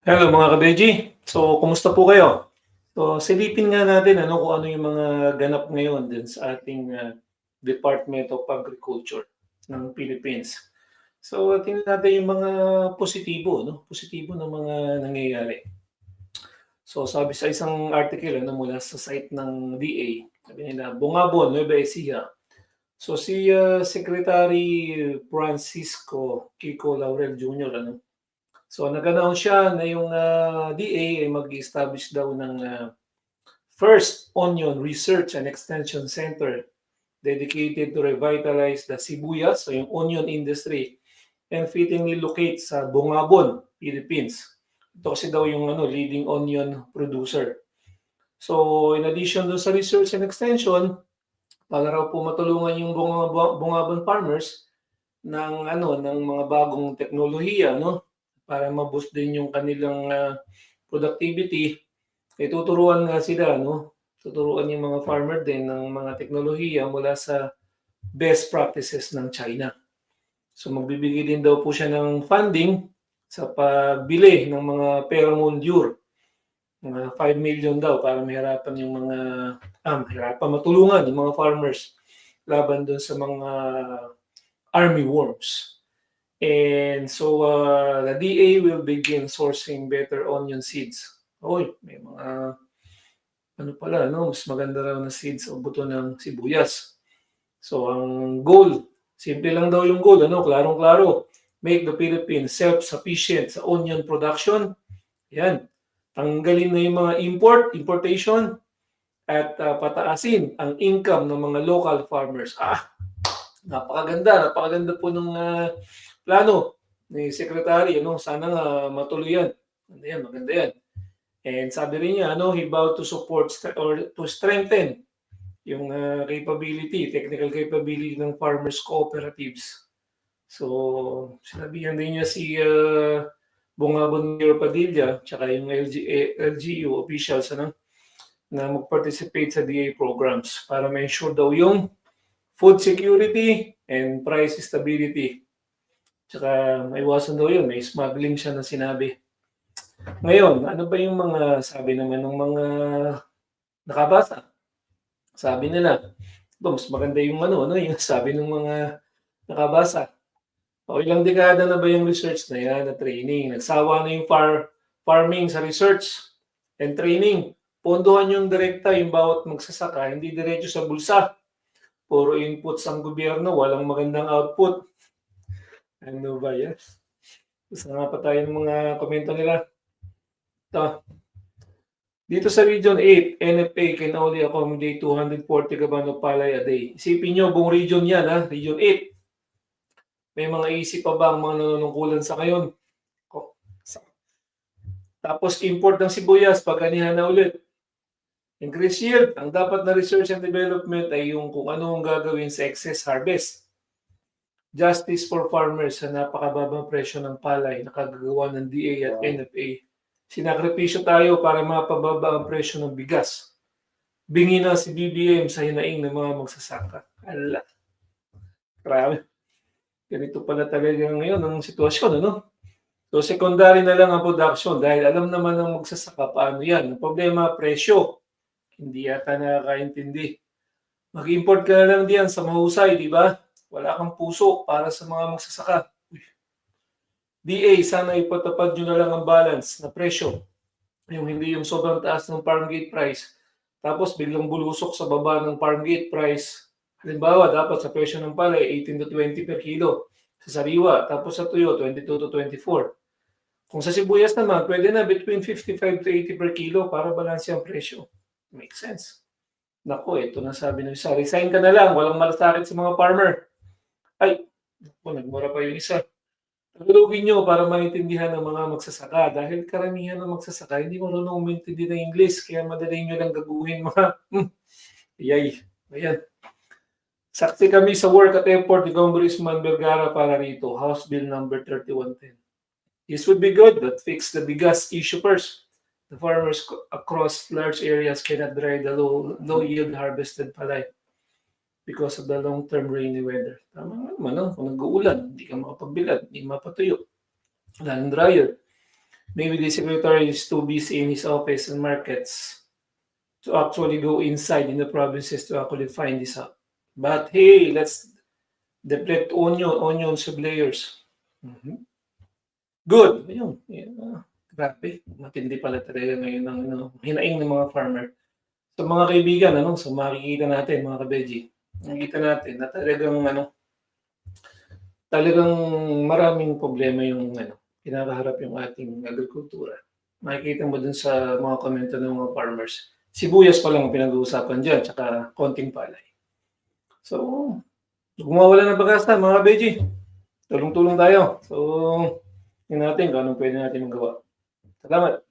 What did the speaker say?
Hello mga kabeji. So, kumusta po kayo? So, silipin nga natin ano kung ano yung mga ganap ngayon din sa ating ah, Department of Agriculture ng Philippines. So, tingnan natin yung mga positibo, no? Positibo ng mga nangyayari. So, sabi sa isang article ano, mula sa site ng DA, sabi nila, Bungabon, Nueva Ecija. So, si ah, Secretary Francisco Kiko Laurel Jr., ano, So nag-announce siya na yung ah, DA ay mag-establish daw ng ah, first Onion Research and Extension Center dedicated to revitalize the sibuyas, so yung onion industry, and fittingly locate sa Bungabon, Philippines. Ito kasi daw yung ano, leading onion producer. So in addition doon sa research and extension, para raw po matulungan yung Bungabon farmers ng ano ng mga bagong teknolohiya, no? Para ma-boost din yung kanilang ah, productivity, eh tuturuan nga sila, no? Tuturuan yung mga farmer din ng mga teknolohiya mula sa best practices ng China. So magbibigay din daw po siya ng funding sa pagbili ng mga pheromone lure. Mga 5 million daw para mahirapan yung mga ah, mahirapan matulungan yung mga farmers laban doon sa mga army worms. And so uh, the DA will begin sourcing better onion seeds. Oy, may mga ano pala, no? Mas maganda raw na seeds o buto ng sibuyas. So ang goal, simple lang daw yung goal, ano? Klarong-klaro. Make the Philippines self-sufficient sa onion production. Yan. Tanggalin na yung mga import, importation, at uh, pataasin ang income ng mga local farmers. Ah, napakaganda, napakaganda po ng uh, plano ni Secretary, ano, sana nga matuloy yan. Maganda yan, maganda yan. And sabi rin niya, ano, he vowed to support or to strengthen yung uh, capability, technical capability ng farmers cooperatives. So, sinabihan din niya si uh, Bungabon Mayor Padilla, tsaka yung LG, LGU officials, ano, na mag-participate sa DA programs para ma-ensure daw yung food security and price stability Tsaka maiwasan daw yun, may smuggling siya na sinabi. Ngayon, ano ba yung mga sabi naman ng mga nakabasa? Sabi nila, "Ba, mas maganda yung ano, ano, yung sabi ng mga nakabasa. O ilang dekada na ba yung research na yan, na training? Nagsawa na yung far, farming sa research and training. Pondohan yung direkta yung bawat magsasaka, hindi diretso sa bulsa. Puro inputs ang gobyerno, walang magandang output. Ano ba yan? Gusto nga pa tayo ng mga komento nila. Ito. Dito sa Region 8, NFA can only accommodate 240 kaban of palay a day. Isipin nyo, buong region yan, ha? Region 8. May mga isip pa ba ang mga nanunungkulan sa ngayon? Tapos import ng sibuyas, paganihan na ulit. Increase yield. Ang dapat na research and development ay yung kung ano ang gagawin sa excess harvest justice for farmers sa napakababang presyo ng palay na kagagawa ng DA at NFA. Sinakripisyo tayo para mapababa ang presyo ng bigas. Bingi na si BBM sa hinaing ng mga magsasaka. Ala. Grabe. Ganito pala talaga ngayon ang sitwasyon, ano? So, secondary na lang ang production dahil alam naman ng magsasaka paano yan. Ang problema, presyo. Hindi yata nakakaintindi. Mag-import ka na lang diyan sa mahusay, di ba? wala kang puso para sa mga magsasaka. DA, sana ipatapad nyo na lang ang balance na presyo. Yung hindi yung sobrang taas ng farm gate price. Tapos biglang bulusok sa baba ng farm gate price. Halimbawa, dapat sa presyo ng palay, 18 to 20 per kilo. Sa sariwa, tapos sa tuyo, 22 to 24. Kung sa sibuyas naman, pwede na between 55 to 80 per kilo para balanse ang presyo. Makes sense. Nako, ito na sabi ng isa. Resign ka na lang, walang malasakit sa mga farmer. Ay, po, nagmura pa yung isa. Tagalogin nyo para maintindihan ng mga magsasaka dahil karamihan ng magsasaka hindi marunong umintindi ng English kaya madali nyo lang gaguhin mga hmm, yay. Ayan. Saksi kami sa work at effort ni Congressman Vergara para rito, House Bill number 3110. This would be good, but fix the biggest issue first. The farmers across large areas cannot dry the low, low yield harvested palay because of the long-term rainy weather. Tama nga naman, no? Kung nag-uulan, hindi ka makapagbilad, hindi mapatuyo. Wala ng dryer. maybe the secretary is too busy in his office and markets to actually go inside in the provinces to actually find this out. But hey, let's deplete onion, onion layers. Mhm. Good. Ayun. Yeah. Grabe. Matindi pala talaga ngayon ng ano, hinaing ng mga farmer. So mga kaibigan, ano, so makikita natin mga kabeji, makikita natin na talagang ano, talagang maraming problema yung ano, kinakaharap yung ating agrikultura. Makikita mo dun sa mga komento ng mga farmers. Sibuyas pa lang ang pinag-uusapan dyan, tsaka konting palay. So, gumawala ng bagasta, mga kabeji. Tulong-tulong tayo. So, tingnan natin kung anong pwede natin magawa. אתה יודע מה?